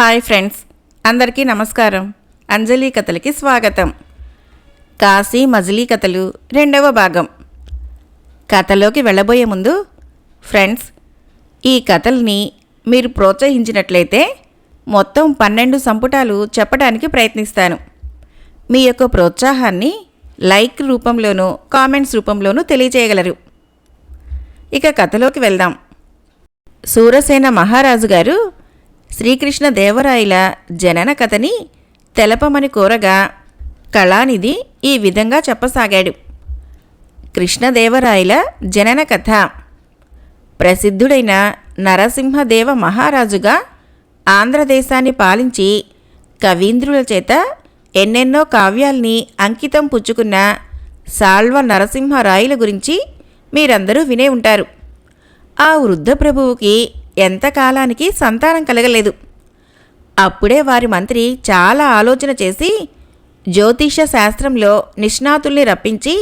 Hi friends అందరికీ నమస్కారం. అంజలి కథలకి స్వాగతం. కాశీ మజిలీ కథలు రెండవ భాగం. కథలోకి వెళ్ళబోయే ముందు ఫ్రెండ్స్ ఈ కథల్ని మీరు ప్రోత్సహించినట్లయితే మొత్తం పన్నెండు సంపుటాలు చెప్పడానికి ప్రయత్నిస్తాను. మీ యొక్క ప్రోత్సాహాన్ని లైక్ రూపంలోనూ కామెంట్స్ రూపంలోనూ తెలియజేయగలరు ఇక కథలోకి వెళ్దాం. సూరసేన మహారాజు గారు శ్రీకృష్ణ దేవరాయల జనన కథని తెలపమని కోరగా కళానిధి ఈ విధంగా చెప్పసాగాడు. కృష్ణదేవరాయల జనన కథ. ప్రసిద్ధుడైన నరసింహదేవ మహారాజుగా ఆంధ్రదేశాన్ని పాలించి కవీంద్రుల చేత ఎన్నెన్నో కావ్యాల్ని అంకితం పుచ్చుకున్న సాల్వ నరసింహరాయల గురించి మీరందరూ వినే ఉంటారు. ఆ వృద్ధ ప్రభువుకి ఎంతకాలానికి సంతానం కలగలేదు. అప్పుడే వారి మంత్రి చాలా ఆలోచన చేసి జ్యోతిష శాస్త్రంలో నిష్ణాతుల్ని రప్పించి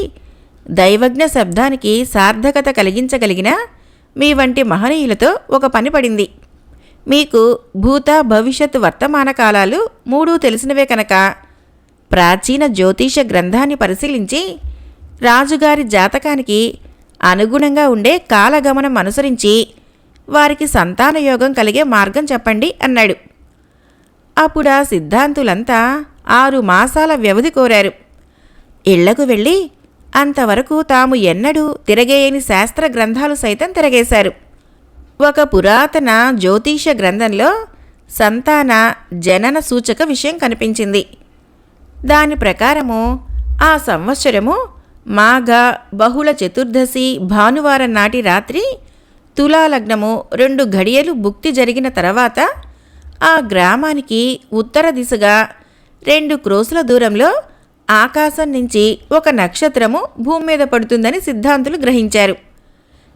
దైవజ్ఞ శబ్దానికి సార్థకత కలిగించగలిగిన మీ వంటి మహనీయులతో ఒక పని పడింది. మీకు భూత భవిష్యత్ వర్తమాన కాలాలు మూడూ తెలిసినవే కనుక. ప్రాచీన జ్యోతిష గ్రంథాన్ని పరిశీలించి రాజుగారి జాతకానికి అనుగుణంగా ఉండే కాలగమనం అనుసరించి వారికి సంతాన యోగం కలిగే మార్గం చెప్పండి అన్నాడు. అప్పుడు ఆ సిద్ధాంతులంతా ఆరు మాసాల వ్యవధి కోరారు. ఇళ్ళకు వెళ్ళి అంతవరకు తాము ఎన్నడూ తిరగేయని శాస్త్ర గ్రంథాలు సైతం తిరగేశారు. ఒక పురాతన జ్యోతిష గ్రంథంలో సంతాన జనన సూచక విషయం కనిపించింది. దాని ప్రకారము ఆ సంవత్సరము మాఘ బహుళ చతుర్దశి భానువారం నాటి రాత్రి తులాలగ్నము రెండు ఘడియలు భుక్తి జరిగిన తర్వాత ఆ గ్రామానికి ఉత్తర దిశగా రెండు క్రోసుల దూరంలో ఆకాశం నుంచి ఒక నక్షత్రము భూమి మీద పడుతుందని సిద్ధాంతులు గ్రహించారు.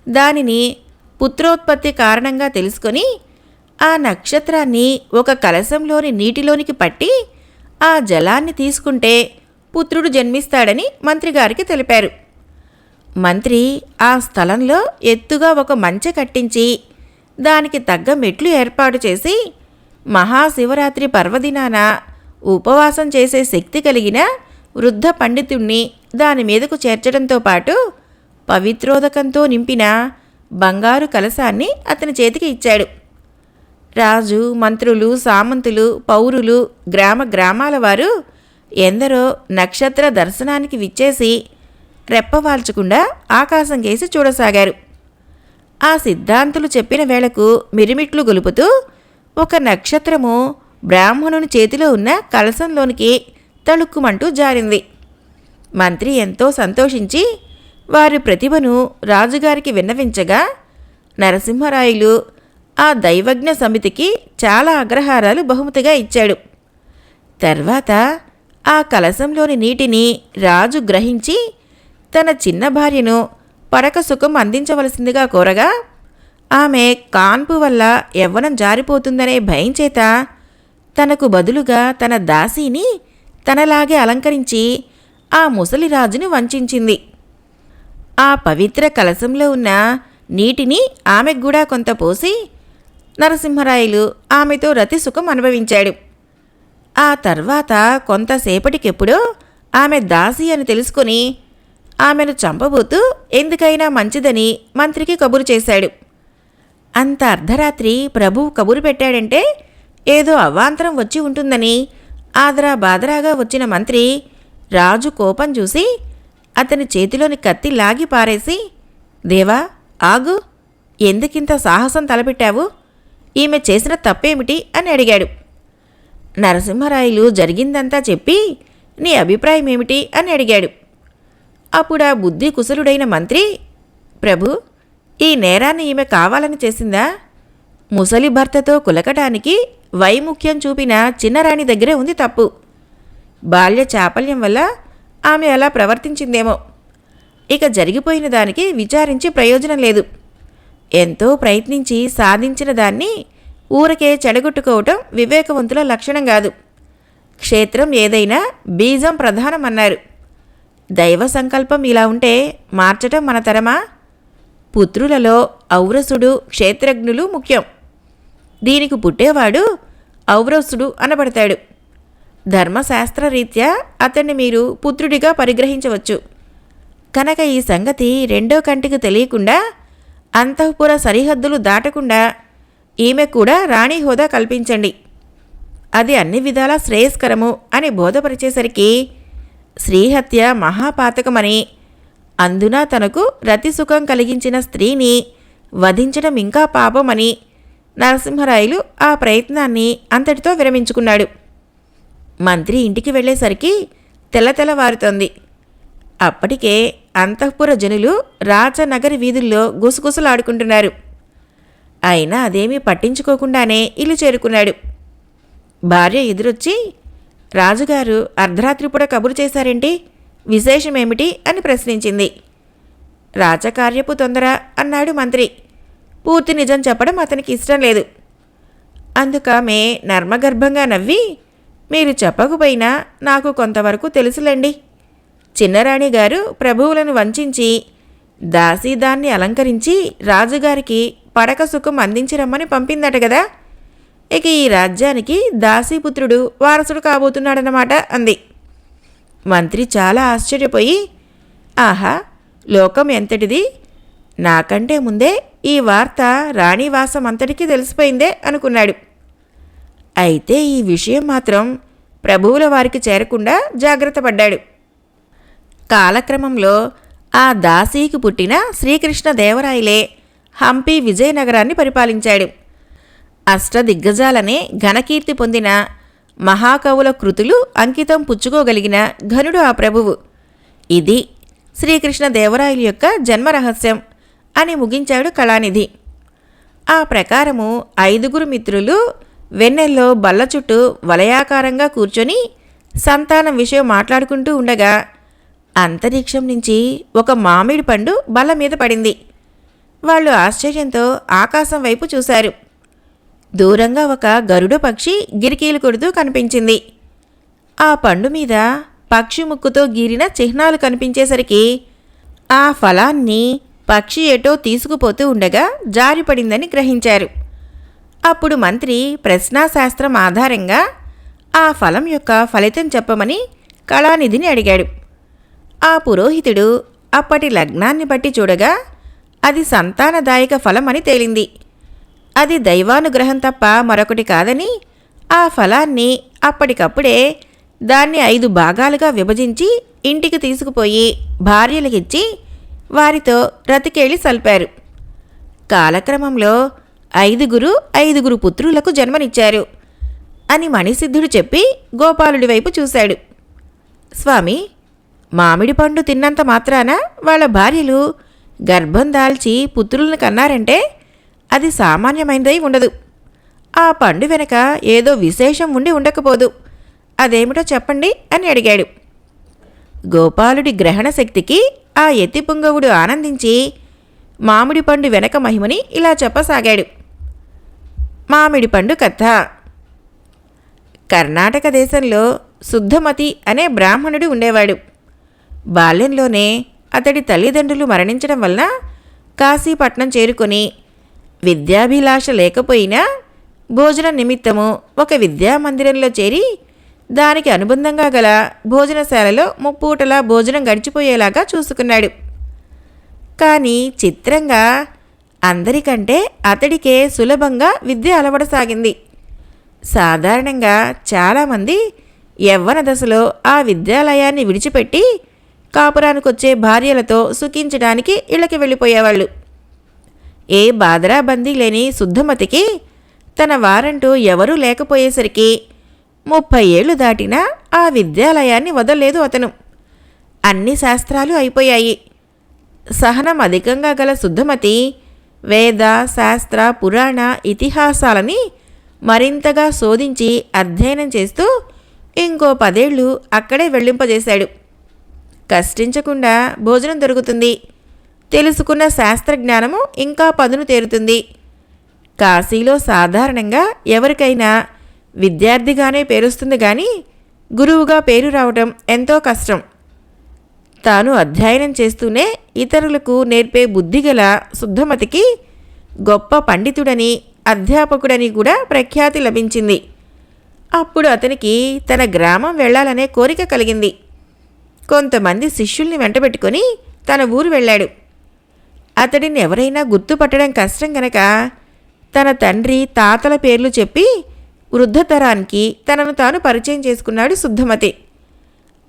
దానిని పుత్రోత్పత్తి కారణంగా తెలుసుకొని ఆ నక్షత్రాన్ని ఒక కలశంలోని నీటిలోనికి పట్టి ఆ జలాన్ని తీసుకుంటే పుత్రుడు జన్మిస్తాడని మంత్రిగారికి తెలిపారు. మంత్రి ఆ స్థలంలో ఎత్తుగా ఒక మంచె కట్టించి దానికి తగ్గ మెట్లు ఏర్పాటు చేసి మహాశివరాత్రి పర్వదినాన ఉపవాసం చేసే శక్తి కలిగిన వృద్ధ పండితుణ్ణి దాని మీదకు చేర్చడంతో పాటు పవిత్రోదకంతో నింపిన బంగారు కలశాన్ని అతని చేతికి ఇచ్చాడు. రాజు మంత్రులు సామంతులు పౌరులు గ్రామ గ్రామాల వారు ఎందరో నక్షత్ర దర్శనానికి విచ్చేసి రెప్పవాల్చకుండా ఆకాశం కేసి చూడసాగారు. ఆ సిద్ధాంతులు చెప్పిన వేళకు మిరిమిట్లు గొలుపుతూ ఒక నక్షత్రము బ్రాహ్మణుని చేతిలో ఉన్న కలశంలోనికి తళుక్కుమంటూ జారింది. మంత్రి ఎంతో సంతోషించి వారి ప్రతిభను రాజుగారికి విన్నవించగా నరసింహరాయులు ఆ దైవజ్ఞ సమితికి చాలా అగ్రహారాలు బహుమతిగా ఇచ్చాడు. తర్వాత ఆ కలశంలోని నీటిని రాజు గ్రహించి తన చిన్న భార్యను పడక సుఖం అందించవలసిందిగా కోరగా ఆమె కాన్పు వల్ల యవ్వనం జారిపోతుందనే భయం చేత తనకు బదులుగా తన దాసీని తనలాగే అలంకరించి ఆ ముసలిరాజుని వంచింది ఆ పవిత్ర కలశంలో ఉన్న నీటిని ఆమెకు కూడా కొంత పోసి నరసింహరాయలు ఆమెతో రతి సుఖం అనుభవించాడు. ఆ తర్వాత కొంతసేపటికెప్పుడో ఆమె దాసి అని తెలుసుకొని ఆమెను చంపబోతూ ఎందుకైనా మంచిదని మంత్రికి కబురు చేశాడు. అంత అర్ధరాత్రి ప్రభువు కబురు పెట్టాడంటే ఏదో అవాంతరం వచ్చి ఉంటుందని ఆదరా బాదరాగా వచ్చిన మంత్రి రాజు కోపం చూసి అతని చేతిలోని కత్తి లాగి పారేసి దేవా ఆగు. ఎందుకింత సాహసం తలపెట్టావు? ఈమె చేసిన తప్పేమిటి? అని అడిగాడు. నరసింహరాయలు జరిగిందంతా చెప్పి నీ అభిప్రాయం ఏమిటి అని అడిగాడు. అప్పుడా బుద్ధి కుశలుడైన మంత్రి? ప్రభు ఈ నేరాన్ని ఈమె కావాలని చేసిందా? ముసలి భర్తతో కులకటానికి వైముఖ్యం చూపిన చిన్నరాణి దగ్గరే ఉంది తప్పు. బాల్య చాపల్యం వల్ల ఆమె అలా ప్రవర్తించిందేమో. ఇక జరిగిపోయిన దానికి విచారించి ప్రయోజనం లేదు. ఎంతో ప్రయత్నించి సాధించిన దాన్ని ఊరకే చెడగొట్టుకోవటం వివేకవంతుల లక్షణం కాదు. క్షేత్రం ఏదైనా బీజం ప్రధానమన్నారు. దైవ సంకల్పం ఇలా ఉంటే మార్చటం మన తరమా? పుత్రులలో ఔరసుడు క్షేత్రజ్ఞులు ముఖ్యం. దీనికి పుట్టేవాడు ఔరసుడు అనబడతాడు. ధర్మశాస్త్ర రీత్యా అతన్ని మీరు పుత్రుడిగా పరిగ్రహించవచ్చు. కనుక ఈ సంగతి రెండో కంటికి తెలియకుండా అంతఃపుర సరిహద్దులు దాటకుండా ఈమె కూడా రాణి హోదా కల్పించండి. అది అన్ని విధాలా శ్రేయస్కరము అని బోధపరిచేసరికి శ్రీహత్య మహాపాతకమని. అందున తనకు రతి సుఖం కలిగించిన స్త్రీని వధించడం ఇంకా పాపమని నరసింహరాయలు ఆ ప్రయత్నాన్ని అంతటితో విరమించుకున్నాడు. మంత్రి ఇంటికి వెళ్ళేసరికి తెల్లతెల్లవారుతోంది అప్పటికే అంతఃపుర జనులు రాజనగరి వీధుల్లో గుసగుసలాడుకుంటున్నారు. అయినా అదేమీ పట్టించుకోకుండానే ఇల్లు చేరుకున్నాడు. భార్య ఎదురొచ్చి రాజుగారు అర్ధరాత్రిపూట కబురు చేశారేంటి? విశేషమేమిటి? అని ప్రశ్నించింది. రాజకార్యపు తొందర అన్నాడు మంత్రి. పూర్తి నిజం చెప్పడం అతనికి ఇష్టం లేదు. అందుకామె నర్మగర్భంగా నవ్వి మీరు చెప్పకపోయినా నాకు కొంతవరకు తెలుసులేండి. చిన్నరాణి గారు ప్రభువులను వంచించి దాసీదాన్ని అలంకరించి రాజుగారికి పడక సుఖం అందించి రమ్మని పంపిందట కదా ఇక ఈ రాజ్యానికి దాసీపుత్రుడు వారసుడు కాబోతున్నాడన్నమాట అంది. మంత్రి చాలా ఆశ్చర్యపోయి ఆహా లోకం ఎంతటిది? నాకంటే ముందే ఈ వార్త రాణివాసం అంతటికీ తెలిసిపోయిందే అనుకున్నాడు. అయితే ఈ విషయం మాత్రం ప్రభువుల వారికి చేరకుండా జాగ్రత్త పడ్డాడు. కాలక్రమంలో ఆ దాసీకి పుట్టిన శ్రీకృష్ణ దేవరాయలే హంపి విజయనగరాన్ని పరిపాలించాడు. అష్టదిగ్గజాలనే ఘనకీర్తి పొందిన మహాకవుల కృతులు అంకితం పుచ్చుకోగలిగిన ఘనుడు ఆ ప్రభువు. ఇది శ్రీకృష్ణ దేవరాయలు యొక్క జన్మరహస్యం అని ముగించాడు కళానిధి. ఆ ప్రకారము ఐదుగురు మిత్రులు వెన్నెల్లో బల్ల చుట్టూ వలయాకారంగా కూర్చొని సంతానం విషయం మాట్లాడుకుంటూ ఉండగా అంతరిక్షం నుంచి ఒక మామిడి పండు బల్ల మీద పడింది. వాళ్ళు ఆశ్చర్యంతో ఆకాశం వైపు చూశారు. దూరంగా ఒక గరుడ పక్షి గిరికీలు కొడుతూ కనిపించింది. ఆ పండు మీద పక్షి ముక్కుతో గీరిన చిహ్నాలు కనిపించేసరికి ఆ ఫలాన్ని పక్షి ఎటో తీసుకుపోతూ ఉండగా జారిపడిందని గ్రహించారు. అప్పుడు మంత్రి ప్రశ్నాశాస్త్రం ఆధారంగా ఆ ఫలం యొక్క ఫలితం చెప్పమని కళానిధిని అడిగాడు. ఆ పురోహితుడు అప్పటి లగ్నాన్ని బట్టి చూడగా అది సంతానదాయక ఫలం అని తేలింది. అది దైవానుగ్రహం తప్ప మరొకటి కాదని ఆ ఫలాన్ని అప్పటికప్పుడే దాన్ని ఐదు భాగాలుగా విభజించి ఇంటికి తీసుకుపోయి భార్యలకిచ్చి వారితో రతికేళి సల్పారు. కాలక్రమంలో ఐదుగురు ఐదుగురు పుత్రులకు జన్మనిచ్చారు అని మణిసిద్ధుడు చెప్పి గోపాలుడి వైపు చూశాడు. స్వామి మామిడి పండు తిన్నంత మాత్రాన వాళ్ళ భార్యలు గర్భం దాల్చి పుత్రులను కన్నారంటే అది సామాన్యమైనదై ఉండదు. ఆ పండు వెనక ఏదో విశేషం ఉండి ఉండకపోదు. అదేమిటో చెప్పండి అని అడిగాడు. గోపాలుడి గ్రహణ శక్తికి ఆ ఎత్తి పుంగవుడు ఆనందించి మామిడి పండు వెనక మహిమని ఇలా చెప్పసాగాడు. మామిడి పండు కథ. కర్ణాటక దేశంలో శుద్ధమతి అనే బ్రాహ్మణుడు ఉండేవాడు. బాల్యంలోనే అతడి తల్లిదండ్రులు మరణించడం వలన కాశీపట్నం చేరుకొని విద్యాభిలాష లేకపోయినా భోజన నిమిత్తము ఒక విద్యామందిరంలో చేరి దానికి అనుబంధంగా గల భోజనశాలలో ముప్పూటలా భోజనం గడిచిపోయేలాగా చూసుకున్నాడు. కానీ చిత్రంగా అందరికంటే అతడికే సులభంగా విద్య అలవడసాగింది. సాధారణంగా చాలామంది యవ్వన దశలో ఆ విద్యాలయాన్ని విడిచిపెట్టి కాపురానికొచ్చే భార్యలతో సుఖించడానికి ఇళ్ళకి వెళ్ళిపోయేవాళ్ళు. ఏ బాదరాబందీ లేని శుద్ధమతికి తన వారంటూ ఎవరూ లేకపోయేసరికి ముప్పై ఏళ్ళు దాటినా ఆ విద్యాలయాన్ని వదలలేదు అతను. అన్ని శాస్త్రాలు అయిపోయాయి. సహనం అధికంగా గల శుద్ధమతి వేద శాస్త్ర పురాణ ఇతిహాసాలని మరింతగా శోధించి అధ్యయనం చేస్తూ ఇంకో పదేళ్ళు అక్కడే వెళ్ళింపజేశాడు కష్టించకుండా భోజనం దొరుకుతుంది. తెలుసుకున్న శాస్త్రజ్ఞానము ఇంకా పదును తేరుతుంది. కాశీలో సాధారణంగా ఎవరికైనా విద్యార్థిగానే పేరుస్తుంది కానీ గురువుగా పేరు రావటం ఎంతో కష్టం. తాను అధ్యయనం చేస్తూనే ఇతరులకు నేర్పే బుద్ధిగల శుద్ధమతికి గొప్ప పండితుడని అధ్యాపకుడని కూడా ప్రఖ్యాతి లభించింది. అప్పుడు అతనికి తన గ్రామం వెళ్ళాలనే కోరిక కలిగింది. కొంతమంది శిష్యుల్ని వెంటబెట్టుకొని తన ఊరు వెళ్ళాడు. అతడిని ఎవరైనా గుర్తుపట్టడం కష్టం గనక తన తండ్రి తాతల పేర్లు చెప్పి వృద్ధతరానికి తనను తాను పరిచయం చేసుకున్నాడు శుద్ధమతి.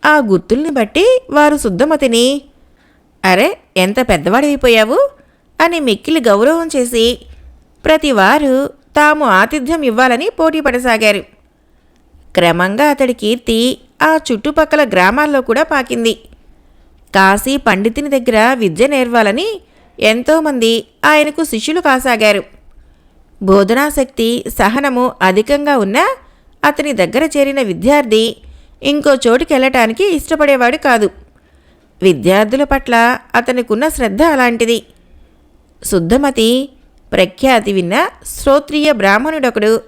ఆ గుర్తుల్ని బట్టి వారు శుద్ధమతిని. అరే ఎంత పెద్దవాడైపోయావు? అని మిక్కిలి గౌరవం చేసి ప్రతివారు తాము ఆతిథ్యం ఇవ్వాలని పోటీ పడసాగారు. క్రమంగా అతడి కీర్తి ఆ చుట్టుపక్కల గ్రామాల్లో కూడా పాకింది. కాశీ పండితుని దగ్గర విద్య నేర్వాలని ఎంతోమంది ఆయనకు శిష్యులు కాసాగారు. బోధనాశక్తి సహనము అధికంగా ఉన్నా అతని దగ్గర చేరిన విద్యార్థి ఇంకో చోటుకి వెళ్ళటానికి ఇష్టపడేవాడు కాదు. విద్యార్థుల పట్ల అతనికున్న శ్రద్ధ అలాంటిది. శుద్ధమతి ప్రఖ్యాతి విన్న శ్రోత్రియ బ్రాహ్మణుడొకడు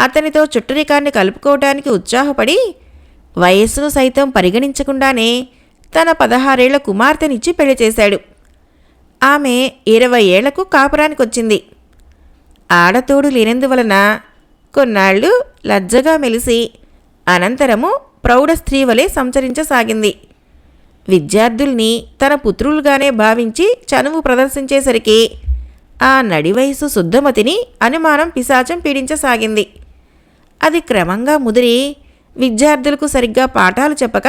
అతనితో చుట్టరికాన్ని కలుపుకోవటానికి ఉత్సాహపడి వయస్సును సైతం పరిగణించకుండానే తన పదహారేళ్ళ కుమార్తెనిచ్చి పెళ్ళి చేశాడు. ఆమె ఇరవై ఏళ్ళకు కాపురానికొచ్చింది. ఆడతోడు లేనందువలన కొన్నాళ్ళు లజ్జగా మెలిసి అనంతరము ప్రౌఢ స్త్రీ వలె సంచరించసాగింది. విద్యార్థుల్ని తన పుత్రులుగానే భావించి చనువు ప్రదర్శించేసరికి ఆ నడివయసు శుద్ధమతిని అనుమానం పిశాచం పీడించసాగింది. అది క్రమంగా ముదిరి విద్యార్థులకు సరిగ్గా పాఠాలు చెప్పక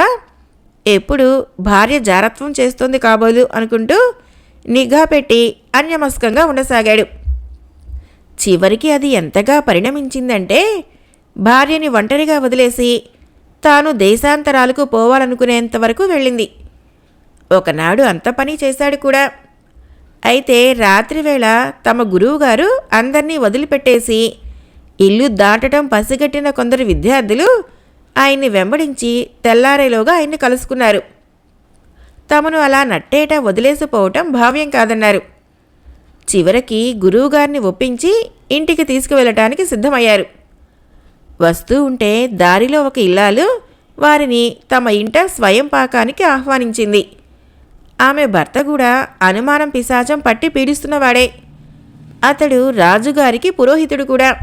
ఎప్పుడు భార్య జారత్వం చేస్తోంది కాబోలు అనుకుంటూ నిఘా పెట్టి అన్యమస్కంగా ఉండసాగాడు. చివరికి అది ఎంతగా పరిణమించిందంటే భార్యని ఒంటరిగా వదిలేసి తాను దేశాంతరాలకు పోవాలనుకునేంత వరకు వెళ్ళింది. ఒకనాడు అంత పని చేశాడు కూడా. అయితే రాత్రివేళ తమ గురువుగారు అందరినీ వదిలిపెట్టేసి ఇల్లు దాటడం పసిగట్టిన కొందరు విద్యార్థులు ఆయన్ని వెంబడించి తెల్లారేలోగా ఆయన్ని కలుసుకున్నారు. తమను అలా నట్టేట వదిలేసిపోవటం భావ్యం కాదన్నారు. చివరికి గురువుగారిని ఒప్పించి ఇంటికి తీసుకువెళ్ళటానికి సిద్ధమయ్యారు. వస్తూ ఉంటే దారిలో ఒక ఇల్లాలు వారిని తమ ఇంట స్వయం పాకానికి ఆహ్వానించింది. ఆమె భర్త కూడా అనుమానం పిశాచం పట్టి పీడిస్తున్నవాడే. అతడు రాజుగారికి పురోహితుడు కూడా.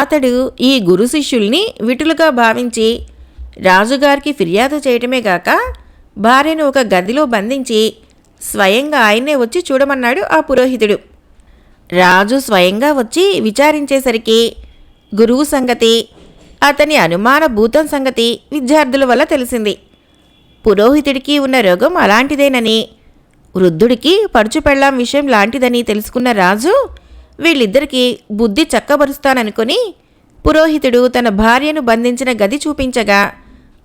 అతడు ఈ గురు శిష్యుల్ని విటులుగా భావించి రాజుగారికి ఫిర్యాదు చేయటమే గాక భార్యను ఒక గదిలో బంధించి స్వయంగా ఆయనే వచ్చి చూడమన్నాడు ఆ పురోహితుడు. రాజు స్వయంగా వచ్చి విచారించేసరికి గురువు సంగతి అతని అనుమాన భూతం సంగతి విద్యార్థుల వల్ల తెలిసింది. పురోహితుడికి ఉన్న రోగం అలాంటిదేనని వృద్ధుడికి పడుచు పెళ్ళాం విషయం లాంటిదని తెలుసుకున్న రాజు వీళ్ళిద్దరికీ బుద్ధి చక్కబరుస్తాననుకొని పురోహితుడు తన భార్యను బంధించిన గది చూపించగా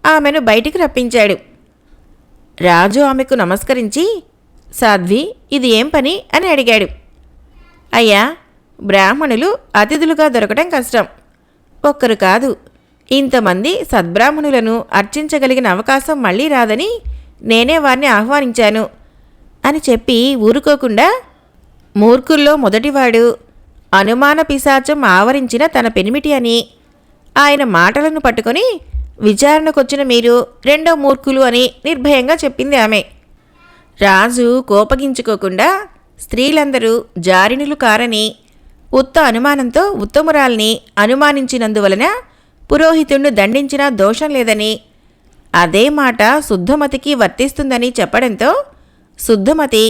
ఆమెను బయటికి రప్పించాడు. రాజు ఆమెకు నమస్కరించి సాధ్వి ఇది ఏం పని? అని అడిగాడు. అయ్యా బ్రాహ్మణులు అతిథులుగా దొరకటం కష్టం. ఒక్కరు కాదు ఇంతమంది సద్బ్రాహ్మణులను అర్చించగలిగిన అవకాశం మళ్ళీ రాదని నేనే వారిని ఆహ్వానించాను అని చెప్పి ఊరుకోకుండా మూర్ఖుల్లో మొదటివాడు అనుమాన పిశాచం ఆవరించిన తన పెనిమిటి అని ఆయన మాటలను పట్టుకొని విచారణకొచ్చిన మీరు రెండో మూర్ఖులు అని నిర్భయంగా చెప్పింది ఆమె. రాజు కోపగించుకోకుండా స్త్రీలందరూ జారినులు కారని ఉత్త అనుమానంతో ఉత్తమురాల్ని అనుమానించినందువలన పురోహితుణ్ణి దండించినా దోషం లేదని అదే మాట శుద్ధమతికి వర్తిస్తుందని చెప్పడంతో శుద్ధమతి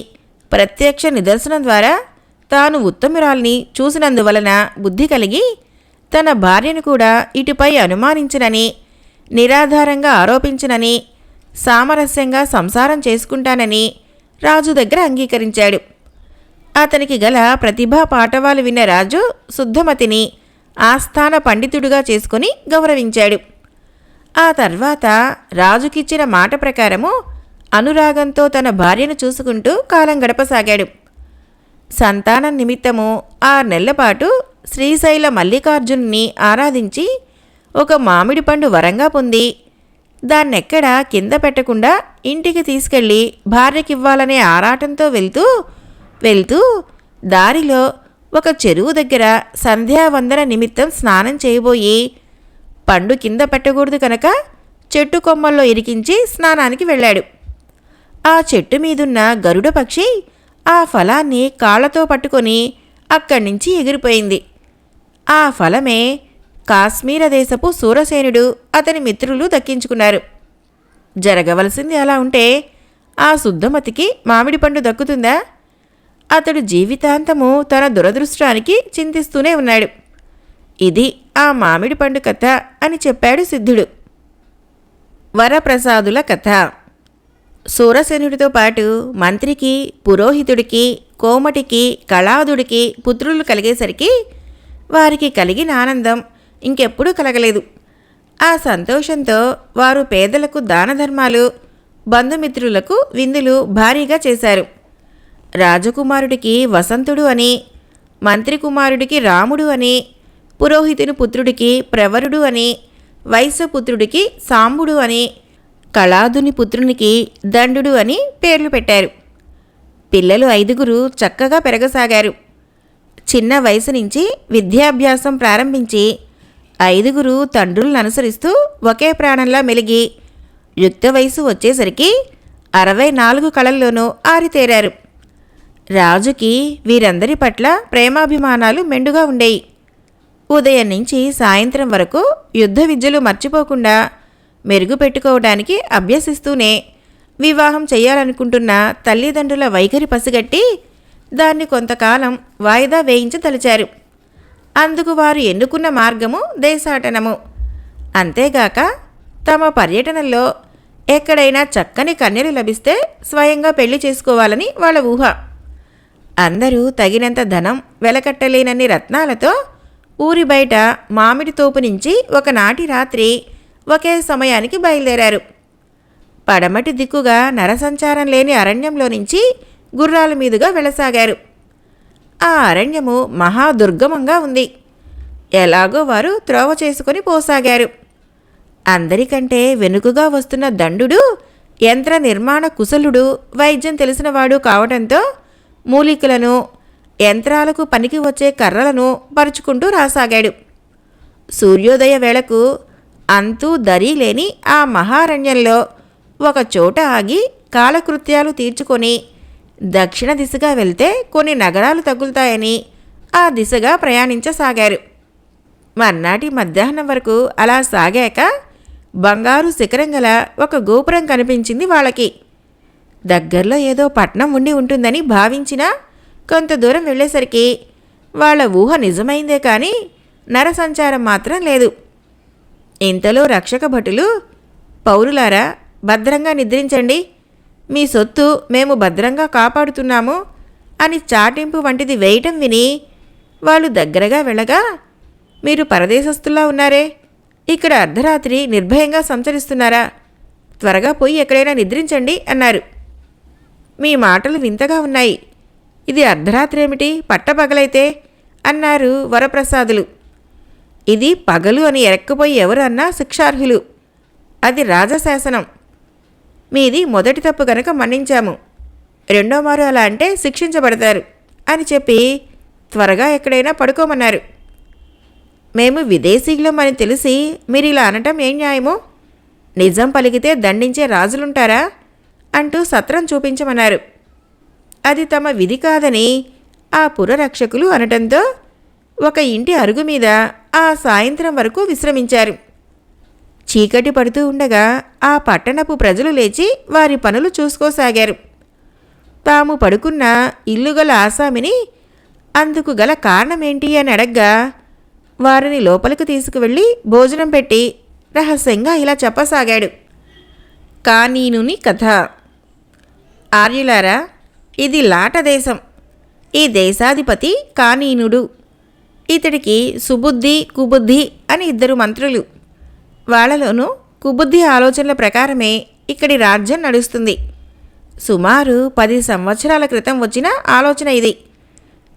ప్రత్యక్ష నిదర్శనం ద్వారా తాను ఉత్తమురాల్ని చూసినందువలన బుద్ధి కలిగి తన భార్యను కూడా ఇటుపై అనుమానించనని నిరాధారంగా ఆరోపించనని సామరస్యంగా సంసారం చేసుకుంటానని రాజు దగ్గర అంగీకరించాడు. అతనికి గల ప్రతిభా పాఠవాలు విన్న రాజు శుద్ధమతిని ఆస్థాన పండితుడుగా చేసుకుని గౌరవించాడు. ఆ తర్వాత రాజుకిచ్చిన మాట ప్రకారము అనురాగంతో తన భార్యను చూసుకుంటూ కాలం గడపసాగాడు. సంతానం నిమిత్తము ఆరు నెలల పాటు శ్రీశైల మల్లికార్జునుని ఆరాధించి ఒక మామిడి పండు వరంగా పొంది దాన్నెక్కడ కింద పెట్టకుండా ఇంటికి తీసుకెళ్ళి భార్యకివ్వాలనే ఆరాటంతో వెళ్తూ వెళ్తూ దారిలో ఒక చెరువు దగ్గర సంధ్యావందన నిమిత్తం స్నానం చేయబోయి పండు కింద పెట్టకూడదు కనుక చెట్టు కొమ్మల్లో ఇరికించి స్నానానికి వెళ్ళాడు. ఆ చెట్టు మీదున్న గరుడ పక్షి ఆ ఫలాన్ని కాళ్ళతో పట్టుకొని అక్కడి నుంచి ఎగిరిపోయింది. ఆ ఫలమే కాశ్మీర దేశపు సూరసేనుడు అతని మిత్రులు దక్కించుకున్నారు. జరగవలసింది అలా ఉంటే ఆ శుద్ధమతికి మామిడి పండు దక్కుతుందా? అతడు జీవితాంతము తన దురదృష్టానికి చింతిస్తూనే ఉన్నాడు. ఇది ఆ మామిడి పండు కథ అని చెప్పాడు సిద్ధుడు. వరప్రసాదుల కథ. సూరసేనుడితో పాటు మంత్రికి పురోహితుడికి కోమటికి కళాదుడికి పుత్రులు కలిగేసరికి వారికి కలిగిన ఆనందం. ఇంకెప్పుడూ కలగలేదు. ఆ సంతోషంతో వారు పేదలకు దాన ధర్మాలు బంధుమిత్రులకు విందులు భారీగా చేశారు. రాజకుమారుడికి వసంతుడు అని మంత్రి కుమారుడికి రాముడు అని పురోహితుని పుత్రుడికి ప్రవరుడు అని వైశ్యపుత్రుడికి సాంబుడు అని కళాదుని పుత్రునికి దండుడు అని పేర్లు పెట్టారు. పిల్లలు ఐదుగురు చక్కగా పెరగసాగారు. చిన్న వయసు నుంచి విద్యాభ్యాసం ప్రారంభించి ఐదుగురు తండ్రులను అనుసరిస్తూ ఒకే ప్రాణంలా మెలిగి యుక్త వయసు వచ్చేసరికి అరవై నాలుగు కళల్లోనూ ఆరితేరారు. రాజుకి వీరందరి పట్ల ప్రేమాభిమానాలు మెండుగా ఉండేవి ఉదయం నుంచి సాయంత్రం వరకు యుద్ధ విద్యలు మర్చిపోకుండా మెరుగుపెట్టుకోవడానికి అభ్యసిస్తూనే వివాహం చేయాలనుకుంటున్న తల్లిదండ్రుల వైఖరి పసిగట్టి దాన్ని కొంతకాలం వాయిదా వేయించదలిచారు అందుకు వారు ఎన్నుకున్న మార్గము దేశాటనము. అంతేగాక తమ పర్యటనలో ఎక్కడైనా చక్కని కన్యలు లభిస్తే స్వయంగా పెళ్ళి చేసుకోవాలని వాళ్ళ ఊహ. అందరూ తగినంత ధనం వెలకట్టలేనన్ని రత్నాలతో ఊరి బయట మామిడి తోపు నుంచి ఒకనాటి రాత్రి ఒకే సమయానికి బయలుదేరారు. పడమటి దిక్కుగా నరసంచారం లేని అరణ్యంలో నుంచి గుర్రాల మీదుగా వెళ్ళసాగారు. ఆ అరణ్యము మహాదుర్గమంగా ఉంది. ఎలాగో వారు త్రోవ చేసుకొని పోసాగారు. అందరికంటే వెనుకగా వస్తున్న దండుడు యంత్ర నిర్మాణ కుశలుడు వైద్యం తెలిసినవాడు కావడంతో మూలికలను యంత్రాలకు పనికి వచ్చే కర్రలను పరుచుకుంటూ రాసాగాడు. సూర్యోదయ వేళకు అంతూ దరి లేని ఆ మహారణ్యంలో ఒక చోట ఆగి కాలకృత్యాలు తీర్చుకొని దక్షిణ దిశగా వెళ్తే కొన్ని నగరాలు తగులుతాయని ఆ దిశగా ప్రయాణించసాగారు. మర్నాటి మధ్యాహ్నం వరకు అలా సాగాక బంగారు శిఖరం గల ఒక గోపురం కనిపించింది వాళ్ళకి. దగ్గరలో ఏదో పట్నం ఉండి ఉంటుందని భావించినా కొంత దూరం వెళ్ళేసరికి వాళ్ళ ఊహ నిజమైందే కానీ నరసంచారం మాత్రం లేదు. ఇంతలో రక్షక భటులు పౌరులారా భద్రంగా నిద్రించండి. మీ సొత్తు మేము భద్రంగా కాపాడుతున్నాము అని చాటింపు వంటిది వేయటం విని వాళ్ళు దగ్గరగా వెళ్ళగా మీరు పరదేశస్తులా ఉన్నారే. ఇక్కడ అర్ధరాత్రి నిర్భయంగా సంచరిస్తున్నారా? త్వరగా పోయి ఎక్కడైనా నిద్రించండి అన్నారు. మీ మాటలు వింతగా ఉన్నాయి. ఇది అర్ధరాత్రి ఏమిటి పట్టపగలైతే అన్నారు వరప్రసాదులు. ఇది పగలు అని ఎరక్కపోయి ఎవరు అన్నా శిక్షార్హులు. అది రాజశాసనం. మీది మొదటి తప్పు కనుక మన్నించాము. రెండో మారు అలా అంటే శిక్షించబడతారు అని చెప్పి త్వరగా ఎక్కడైనా పడుకోమన్నారు. మేము విదేశీయులం అని తెలిసి మీరు ఇలా అనటం ఏం న్యాయమో? నిజం పలికితే దండించే రాజులుంటారా? అంటూ సత్రం చూపించమన్నారు. అది తమ విధి కాదని ఆ పురరక్షకులు అనటంతో ఒక ఇంటి అరుగు మీద ఆ సాయంత్రం వరకు విశ్రమించారు. చీకటి పడుతూ ఉండగా ఆ పట్టణపు ప్రజలు లేచి వారి పనులు చూసుకోసాగారు. తాము పడుకున్న ఇల్లు గల ఆసామిని అందుకు గల కారణమేంటి అని అడగ్గా వారిని లోపలికి తీసుకువెళ్ళి భోజనం పెట్టి రహస్యంగా ఇలా చెప్పసాగాడు. కానీనుని కథ. ఆర్యులారా ఇది లాట దేశం. ఈ దేశాధిపతి కానీనుడు. ఇతడికి సుబుద్ధి కుబుద్ధి అని ఇద్దరు మంత్రులు. వాళ్ళలోనూ కుబుద్ధి ఆలోచనల ప్రకారమే ఇక్కడి రాజ్యం నడుస్తుంది. సుమారు పది సంవత్సరాల క్రితం వచ్చిన ఆలోచన ఇది.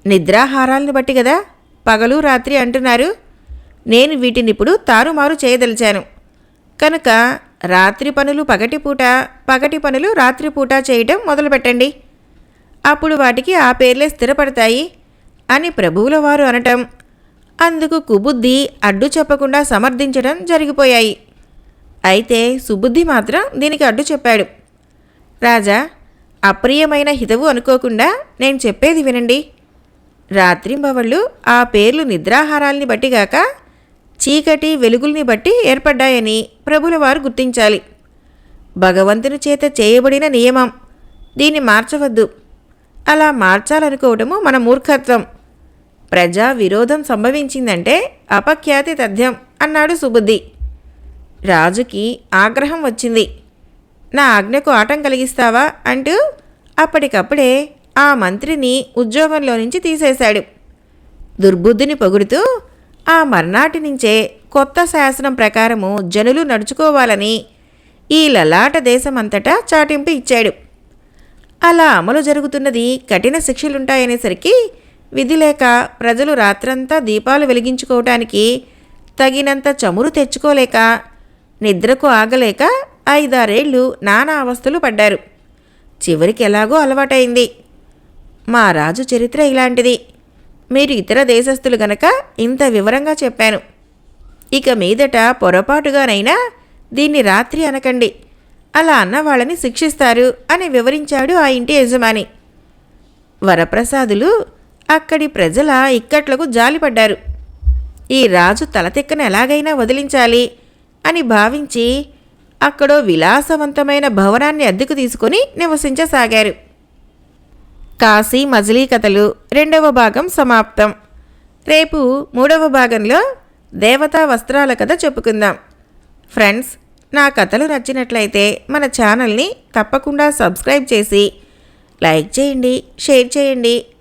నిద్రాహారాలను బట్టి కదా పగలు రాత్రి అంటున్నారు. నేను వీటిని ఇప్పుడు తారుమారు చేయదలిచాను. కనుక రాత్రి పనులు పగటిపూట పగటి పనులు రాత్రిపూట చేయటం మొదలుపెట్టండి. అప్పుడు వాటికి ఆ పేర్లే స్థిరపడతాయి అని ప్రభువుల వారు అనటం అందుకు కుబుద్ధి అడ్డు చెప్పకుండా సమర్థించడం జరిగిపోయాయి. అయితే సుబుద్ధి మాత్రం దీనికి అడ్డు చెప్పాడు. రాజా అప్రియమైన హితవు అనుకోకుండా నేను చెప్పేది వినండి. రాత్రింబవళ్ళు ఆ పేర్లు నిద్రాహారాల్ని బట్టిగాక చీకటి వెలుగుల్ని బట్టి ఏర్పడ్డాయని ప్రభుల వారు గుర్తించాలి. భగవంతుని చేత చేయబడిన నియమం. దీన్ని మార్చవద్దు. అలా మార్చాలనుకోవటము మన మూర్ఖత్వం. ప్రజా విరోధం సంభవించిందంటే అపఖ్యాతి తథ్యం అన్నాడు సుబుద్ధి. రాజుకి ఆగ్రహం వచ్చింది. నా ఆజ్ఞకు ఆటం కలిగిస్తావా? అంటూ అప్పటికప్పుడే ఆ మంత్రిని ఉద్యోగంలో నుంచి తీసేశాడు. దుర్బుద్ధిని పొగుడుతూ ఆ మర్నాటి నుంచే కొత్త శాసనం ప్రకారము జనులు నడుచుకోవాలని ఈ లలాట దేశమంతటా చాటింపు ఇచ్చాడు. అలా అమలు జరుగుతున్నది కఠిన శిక్షలుంటాయనేసరికి విధి లేక ప్రజలు రాత్రంతా దీపాలు వెలిగించుకోవటానికి తగినంత చమురు తెచ్చుకోలేక నిద్రకు ఆగలేక ఐదారేళ్ళు నానా అవస్థలు పడ్డారు. చివరికి ఎలాగో అలవాటైంది. మా రాజు చరిత్ర ఇలాంటిది. మీరు ఇతర దేశస్థులు గనక ఇంత వివరంగా చెప్పాను. ఇక మీదట పొరపాటుగానైనా దీన్ని రాత్రి అనకండి. అలా అన్న వాళ్ళని శిక్షిస్తారు అని వివరించాడు ఆ ఇంటి యజమాని. వరప్రసాదులు అక్కడి ప్రజల ఇక్కట్లకు జాలిపడ్డారు. ఈ రాజు తలతెక్కన ఎలాగైనా వదిలించాలి అని భావించి అక్కడో విలాసవంతమైన భవనాన్ని అద్దెకు తీసుకుని నివసించసాగారు. కాశీ మజిలీ కథలు రెండవ భాగం సమాప్తం. రేపు మూడవ భాగంలో దేవతా వస్త్రాల కథ చెప్పుకుందాం. ఫ్రెండ్స్ నా కథలు నచ్చినట్లయితే మన ఛానల్ని తప్పకుండా సబ్స్క్రైబ్ చేసి లైక్ చేయండి షేర్ చేయండి